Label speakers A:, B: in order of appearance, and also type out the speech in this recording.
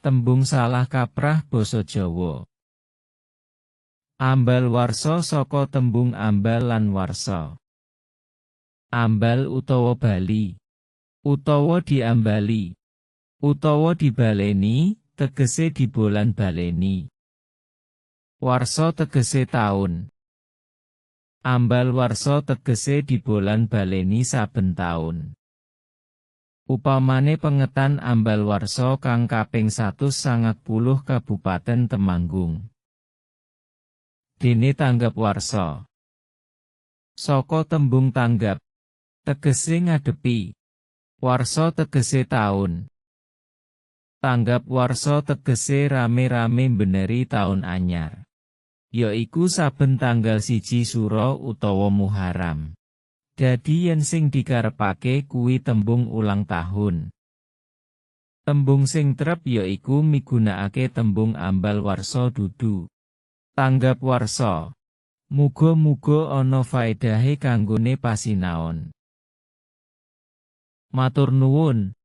A: Tembung salah kaprah basa Jawa. Ambal warsa saka tembung ambal lan warsa. Ambal utawa bali utawa diambali utawa dibaleni tegese dibolan baleni. Warsa tegese taun. Ambal warsa tegese dibolan baleni saben taun. Upamane pengetan ambal warsa kang kaping 190 Kabupaten Temanggung. Dene tanggap warsa. Saka tembung tanggap tegese ngadepi. Warsa tegese taun. Tanggap warsa tegese rame-rame beneri taun anyar. Yaiku saben tanggal siji suro utawa Muharram. Dadi yen sing dikarepake kuwi tembung ulang tahun. Tembung sing trep ya iku migunakake tembung ambal warsa dudu. Tanggap warsa. Muga-muga ana faedahe kanggone pasinaon. Matur nuwun.